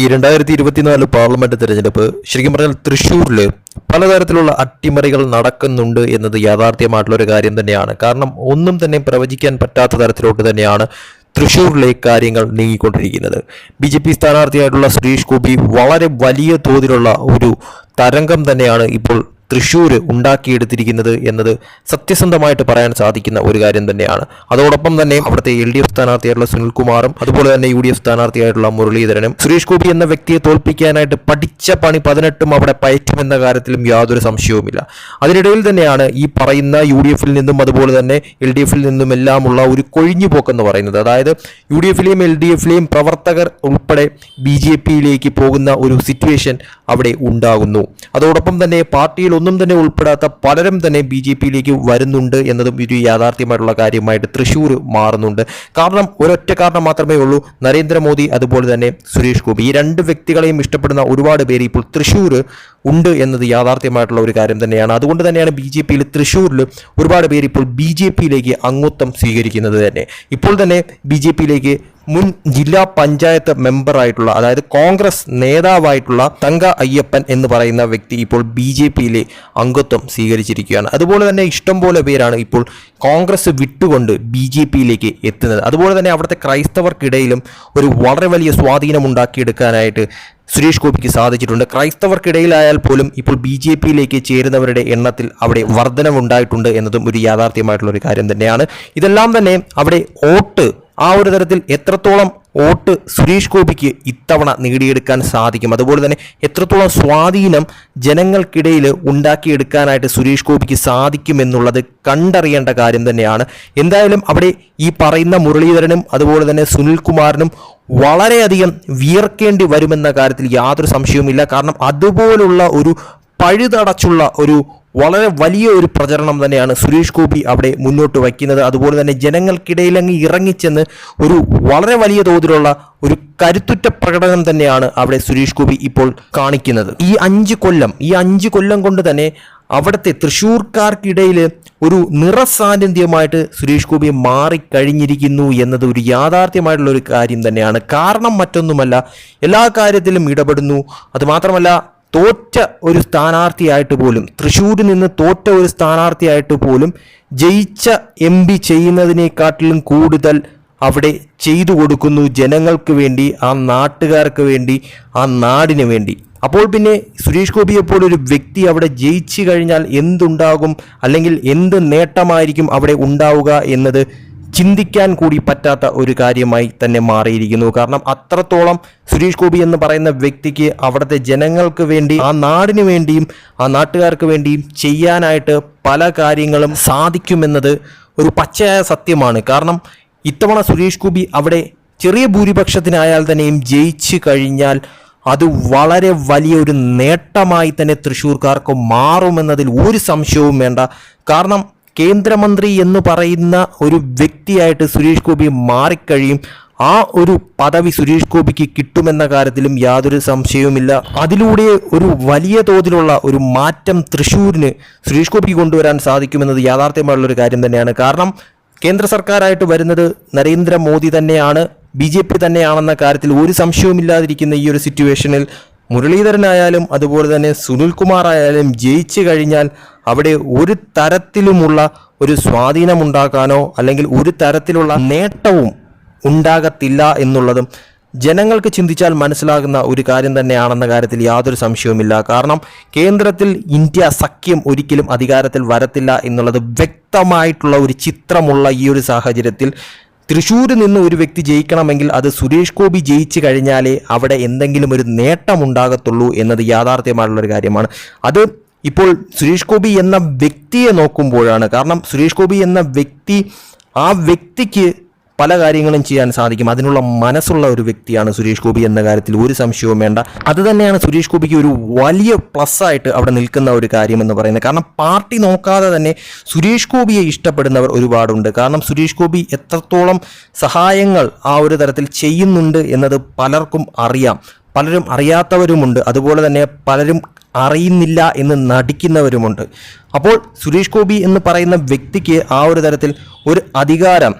ഈ രണ്ടായിരത്തി ഇരുപത്തിനാല് പാർലമെന്റ് തെരഞ്ഞെടുപ്പ് ശരിക്കും പറഞ്ഞാൽ തൃശ്ശൂരിൽ പലതരത്തിലുള്ള അട്ടിമറികൾ നടക്കുന്നുണ്ട് എന്നത് യാഥാർത്ഥ്യമായിട്ടുള്ള ഒരു കാര്യം തന്നെയാണ്. കാരണം ഒന്നും തന്നെ പ്രവചിക്കാൻ പറ്റാത്ത തരത്തിലോട്ട് തന്നെയാണ് തൃശ്ശൂരിലെ കാര്യങ്ങൾ നീങ്ങിക്കൊണ്ടിരിക്കുന്നത്. ബി ജെ പി സ്ഥാനാർത്ഥിയായിട്ടുള്ള സുരേഷ് ഗോപി വളരെ വലിയ തോതിലുള്ള ഒരു തരംഗം തന്നെയാണ് ഇപ്പോൾ തൃശ്ശൂർ ഉണ്ടാക്കിയെടുത്തിരിക്കുന്നത് എന്നത് സത്യസന്ധമായിട്ട് പറയാൻ സാധിക്കുന്ന ഒരു കാര്യം തന്നെയാണ്. അതോടൊപ്പം തന്നെ അവിടുത്തെ എൽ ഡി എഫ് സ്ഥാനാർത്ഥിയായിട്ടുള്ള സുനിൽകുമാറും അതുപോലെ തന്നെ യു ഡി എഫ് സ്ഥാനാർത്ഥിയായിട്ടുള്ള മുരളീധരനും സുരേഷ് ഗോപി എന്ന വ്യക്തിയെ തോൽപ്പിക്കാനായിട്ട് പഠിച്ച പണി പതിനെട്ടും അവിടെ പയറ്റുമെന്ന കാര്യത്തിലും യാതൊരു സംശയവുമില്ല. അതിനിടയിൽ തന്നെയാണ് ഈ പറയുന്ന യു ഡി എഫിൽ നിന്നും അതുപോലെ തന്നെ എൽ ഡി എഫിൽ നിന്നും എല്ലാമുള്ള ഒരു കൊഴിഞ്ഞുപോക്കെന്ന് പറയുന്നത്. അതായത് യു ഡി എഫിലെയും എൽ ഡി എഫിലെയും പ്രവർത്തകർ ഉൾപ്പെടെ ബി ജെ പിയിലേക്ക് പോകുന്ന ഒരു സിറ്റുവേഷൻ അവിടെ ഉണ്ടാകുന്നു. അതോടൊപ്പം തന്നെ പാർട്ടിയിൽ ഒന്നും തന്നെ ഉൾപ്പെടാത്ത പലരും തന്നെ ബി ജെ പിയിലേക്ക് വരുന്നുണ്ട് എന്നതും ഒരു യാഥാർത്ഥ്യമായിട്ടുള്ള കാര്യമായിട്ട് തൃശ്ശൂർ മാറുന്നുണ്ട്. കാരണം ഒരൊറ്റ കാരണം മാത്രമേ ഉള്ളൂ. നരേന്ദ്രമോദി അതുപോലെ തന്നെ സുരേഷ് ഗോപി. ഈ രണ്ട് വ്യക്തികളെയും ഇഷ്ടപ്പെടുന്ന ഒരുപാട് പേര് ഇപ്പോൾ തൃശ്ശൂർ ഉണ്ട് എന്നത് യാഥാർത്ഥ്യമായിട്ടുള്ള ഒരു കാര്യം തന്നെയാണ്. അതുകൊണ്ട് തന്നെയാണ് ബി ജെ പിയിൽ തൃശ്ശൂരിൽ ഒരുപാട് പേര് ഇപ്പോൾ ബി ജെ പിയിലേക്ക് അംഗത്വം സ്വീകരിക്കുന്നത് തന്നെ. ഇപ്പോൾ തന്നെ ബി ജെ പിയിലേക്ക് മുൻ ജില്ലാ പഞ്ചായത്ത് മെമ്പറായിട്ടുള്ള അതായത് കോൺഗ്രസ് നേതാവായിട്ടുള്ള തങ്ക അയ്യപ്പൻ എന്ന് പറയുന്ന വ്യക്തി ഇപ്പോൾ ബി ജെ പിയിലെ അംഗത്വം സ്വീകരിച്ചിരിക്കുകയാണ്. അതുപോലെ തന്നെ ഇഷ്ടംപോലെ പേരാണ് ഇപ്പോൾ കോൺഗ്രസ് വിട്ടുകൊണ്ട് ബി ജെ പിയിലേക്ക് എത്തുന്നത്. അതുപോലെ തന്നെ അവിടുത്തെ ക്രൈസ്തവർക്കിടയിലും ഒരു വളരെ വലിയ സ്വാധീനം ഉണ്ടാക്കിയെടുക്കാനായിട്ട് സുരേഷ് ഗോപിക്ക് സാധിച്ചിട്ടുണ്ട്. ക്രൈസ്തവർക്കിടയിലായാൽ പോലും ഇപ്പോൾ ബി ജെ പിയിലേക്ക് ചേരുന്നവരുടെ എണ്ണത്തിൽ അവിടെ വർധനവുണ്ടായിട്ടുണ്ട് എന്നതും ഒരു യാഥാർത്ഥ്യമായിട്ടുള്ള ഒരു കാര്യം തന്നെയാണ്. ഇതെല്ലാം തന്നെ അവിടെ വോട്ട് ആ ഒരു തരത്തിൽ എത്രത്തോളം വോട്ട് സുരേഷ് ഗോപിക്ക് ഇത്തവണ നേടിയെടുക്കാൻ സാധിക്കും? അതുപോലെ തന്നെ എത്രത്തോളം സ്വാധീനം ജനങ്ങൾക്കിടയിൽ ഉണ്ടാക്കിയെടുക്കാനായിട്ട് സുരേഷ് ഗോപിക്ക് സാധിക്കുമെന്നുള്ളത് കണ്ടറിയേണ്ട കാര്യം തന്നെയാണ്. എന്തായാലും അവിടെ ഈ പറയുന്ന മുരളീധരനും അതുപോലെ തന്നെ സുനിൽകുമാറിനും വളരെയധികം വിയർക്കേണ്ടി വരുമെന്ന കാര്യത്തിൽ യാതൊരു സംശയവുമില്ല. കാരണം അതുപോലുള്ള ഒരു പഴുതടച്ചുള്ള ഒരു വളരെ വലിയ ഒരു പ്രചരണം തന്നെയാണ് സുരേഷ് ഗോപി അവിടെ മുന്നോട്ട് വയ്ക്കുന്നത്. അതുപോലെ തന്നെ ജനങ്ങൾക്കിടയിൽ അങ്ങ് ഇറങ്ങിച്ചെന്ന് ഒരു വളരെ വലിയ തോതിലുള്ള ഒരു കരുത്തുറ്റ പ്രകടനം തന്നെയാണ് അവിടെ സുരേഷ് ഗോപി ഇപ്പോൾ കാണിക്കുന്നത്. ഈ അഞ്ച് കൊല്ലം ഈ അഞ്ച് കൊല്ലം കൊണ്ട് തന്നെ അവിടുത്തെ തൃശ്ശൂർക്കാർക്കിടയിൽ ഒരു നിറസാന്നിധ്യമായിട്ട് സുരേഷ് ഗോപി മാറിക്കഴിഞ്ഞിരിക്കുന്നു എന്നത് ഒരു യാഥാർത്ഥ്യമായിട്ടുള്ള ഒരു കാര്യം തന്നെയാണ്. കാരണം മറ്റൊന്നുമല്ല എല്ലാ കാര്യത്തിലും ഇടപെടുന്നു. അതുമാത്രമല്ല തോറ്റ ഒരു സ്ഥാനാർത്ഥിയായിട്ട് പോലും തൃശ്ശൂരിൽ നിന്ന് തോറ്റ ഒരു സ്ഥാനാർത്ഥിയായിട്ട് പോലും ജയിച്ച എം പി ചെയ്യുന്നതിനെക്കാട്ടിലും കൂടുതൽ അവിടെ ചെയ്തു കൊടുക്കുന്നു ജനങ്ങൾക്ക് വേണ്ടി ആ നാട്ടുകാർക്ക് വേണ്ടി ആ നാടിന് വേണ്ടി. അപ്പോൾ പിന്നെ സുരേഷ് ഗോപിയെ പോലൊരു വ്യക്തി അവിടെ ജയിച്ചു കഴിഞ്ഞാൽ എന്തുണ്ടാകും? അല്ലെങ്കിൽ എന്ത് നേട്ടമായിരിക്കും അവിടെ ഉണ്ടാവുക എന്നത് ചിന്തിക്കാൻ കൂടി പറ്റാത്ത ഒരു കാര്യമായി തന്നെ മാറിയിരിക്കുന്നു. കാരണം അത്രത്തോളം സുരേഷ് ഗോപി എന്ന് പറയുന്ന വ്യക്തിക്ക് അവിടുത്തെ ജനങ്ങൾക്ക് വേണ്ടി ആ നാടിന് വേണ്ടിയും ആ നാട്ടുകാർക്ക് വേണ്ടിയും ചെയ്യാനായിട്ട് പല കാര്യങ്ങളും സാധിക്കുമെന്നത് ഒരു പച്ചയായ സത്യമാണ്. കാരണം ഇത്തവണ സുരേഷ് ഗോപി അവിടെ ചെറിയ ഭൂരിപക്ഷത്തിനായാൽ തന്നെയും ജയിച്ചു കഴിഞ്ഞാൽ അത് വളരെ വലിയ ഒരു നേട്ടമായി തന്നെ തൃശ്ശൂർക്കാർക്ക് മാറുമെന്നതിൽ ഒരു സംശയവും വേണ്ട. കാരണം കേന്ദ്രമന്ത്രി എന്ന് പറയുന്ന ഒരു വ്യക്തിയായിട്ട് സുരേഷ് ഗോപി മാറിക്കഴിയും ആ ഒരു പദവി സുരേഷ് ഗോപിക്ക് കിട്ടുമെന്ന കാര്യത്തിലും യാതൊരു സംശയവുമില്ല. അതിലൂടെ ഒരു വലിയ തോതിലുള്ള ഒരു മാറ്റം തൃശ്ശൂരിന് സുരേഷ് ഗോപിക്ക് കൊണ്ടുവരാൻ സാധിക്കുമെന്നത് യാഥാർത്ഥ്യമായുള്ള ഒരു കാര്യം തന്നെയാണ്. കാരണം കേന്ദ്ര സർക്കാരായിട്ട് വരുന്നത് നരേന്ദ്രമോദി തന്നെയാണ് ബി ജെ പി തന്നെയാണെന്ന കാര്യത്തിൽ ഒരു സംശയവുമില്ലാതിരിക്കുന്ന ഈ ഒരു സിറ്റുവേഷനിൽ മുരളീധരനായാലും അതുപോലെ തന്നെ സുനിൽകുമാർ ആയാലും ജയിച്ചു കഴിഞ്ഞാൽ അവിടെ ഒരു തരത്തിലുമുള്ള ഒരു സ്വാധീനമുണ്ടാക്കാനോ അല്ലെങ്കിൽ ഒരു തരത്തിലുള്ള നേട്ടവും ഉണ്ടാകത്തില്ല എന്നുള്ളതും ജനങ്ങൾക്ക് ചിന്തിച്ചാൽ മനസ്സിലാകുന്ന ഒരു കാര്യം തന്നെയാണെന്ന കാര്യത്തിൽ യാതൊരു സംശയവുമില്ല. കാരണം കേന്ദ്രത്തിൽ ഇന്ത്യ സഖ്യം ഒരിക്കലും അധികാരത്തിൽ വരത്തില്ല എന്നുള്ളത് വ്യക്തമായിട്ടുള്ള ഒരു ചിത്രമുള്ള ഈ ഒരു സാഹചര്യത്തിൽ തൃശ്ശൂരിൽ നിന്ന് ഒരു വ്യക്തി ജയിക്കണമെങ്കിൽ അത് സുരേഷ് ഗോപി ജയിച്ചു കഴിഞ്ഞാലേ അവിടെ എന്തെങ്കിലും ഒരു നേട്ടമുണ്ടാകത്തുള്ളൂ എന്നത് യാഥാർത്ഥ്യമായിട്ടുള്ളൊരു കാര്യമാണ്. അത് ഇപ്പോൾ സുരേഷ് ഗോപി എന്ന വ്യക്തിയെ നോക്കുമ്പോഴാണ്. കാരണം സുരേഷ് ഗോപി എന്ന വ്യക്തി ആ വ്യക്തിക്ക് പല കാര്യങ്ങളും ചെയ്യാൻ സാധിക്കും. അതിനുള്ള മനസ്സുള്ള ഒരു വ്യക്തിയാണ് സുരേഷ് ഗോപി എന്ന കാര്യത്തിൽ ഒരു സംശയവും വേണ്ട. അത് തന്നെയാണ് സുരേഷ് ഗോപിക്ക് ഒരു വലിയ പ്ലസ് ആയിട്ട് അവിടെ നിൽക്കുന്ന ഒരു കാര്യം എന്ന് പറയുന്നത്. കാരണം പാർട്ടി നോക്കാതെ തന്നെ സുരേഷ് ഗോപിയെ ഇഷ്ടപ്പെടുന്നവർ ഒരുപാടുണ്ട്. കാരണം സുരേഷ് ഗോപി എത്രത്തോളം സഹായങ്ങൾ ആ ഒരു തരത്തിൽ ചെയ്യുന്നുണ്ട് എന്നത് പലർക്കും അറിയാം. പലരും അറിയാത്തവരുമുണ്ട്. അതുപോലെ തന്നെ പലരും അറിയുന്നില്ല എന്ന് നടിക്കുന്നവരുമുണ്ട്. അപ്പോൾ സുരേഷ് ഗോപി എന്ന് പറയുന്ന വ്യക്തിക്ക് ആ ഒരു തരത്തിൽ ഒരു അധികാരം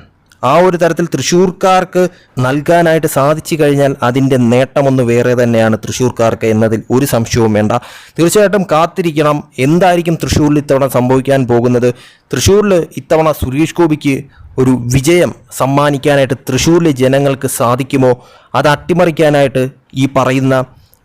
ആ ഒരു തരത്തിൽ തൃശ്ശൂർക്കാർക്ക് നൽകാനായിട്ട് സാധിച്ചു കഴിഞ്ഞാൽ അതിന്റെ നേട്ടമൊന്ന് വേറെ തന്നെയാണ് തൃശ്ശൂർക്കാർക്ക് എന്നതിൽ ഒരു സംശയവും വേണ്ട. തീർച്ചയായിട്ടും കാത്തിരിക്കണം. എന്തായിരിക്കും തൃശ്ശൂരിൽ ഇത്തവണ സംഭവിക്കാൻ പോകുന്നത്? തൃശ്ശൂരിൽ ഇത്തവണ സുരേഷ് ഗോപിക്ക് ഒരു വിജയം സമ്മാനിക്കാനായിട്ട് തൃശ്ശൂരിലെ ജനങ്ങൾക്ക് സാധിക്കുമോ? അത് അട്ടിമറിക്കാനായിട്ട് ഈ പറയുന്ന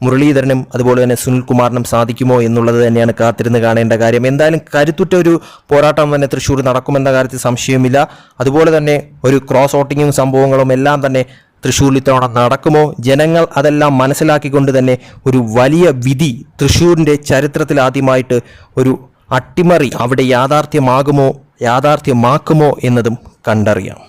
മുരളീധരനും അതുപോലെ തന്നെ സുനിൽകുമാറിനും സാധിക്കുമോ എന്നുള്ളത് തന്നെയാണ് കാത്തിരുന്ന് കാണേണ്ട കാര്യം. എന്തായാലും കരുത്തുറ്റ ഒരു പോരാട്ടം തന്നെ തൃശ്ശൂർ നടക്കുമെന്ന കാര്യത്തിൽ സംശയമില്ല അതുപോലെ തന്നെ ഒരു ക്രോസ് ഓട്ടിങ്ങും സംഭവങ്ങളും എല്ലാം തന്നെ തൃശ്ശൂരിൽ ഇത്തവണ നടക്കുമോ? ജനങ്ങൾ അതെല്ലാം മനസ്സിലാക്കിക്കൊണ്ട് തന്നെ ഒരു വലിയ വിധി തൃശ്ശൂരിന്റെ ചരിത്രത്തിൽ ആദ്യമായിട്ട് ഒരു അട്ടിമറി അവിടെ യാഥാർത്ഥ്യമാകുമോ യാഥാർത്ഥ്യമാക്കുമോ എന്നതും കണ്ടറിയാം.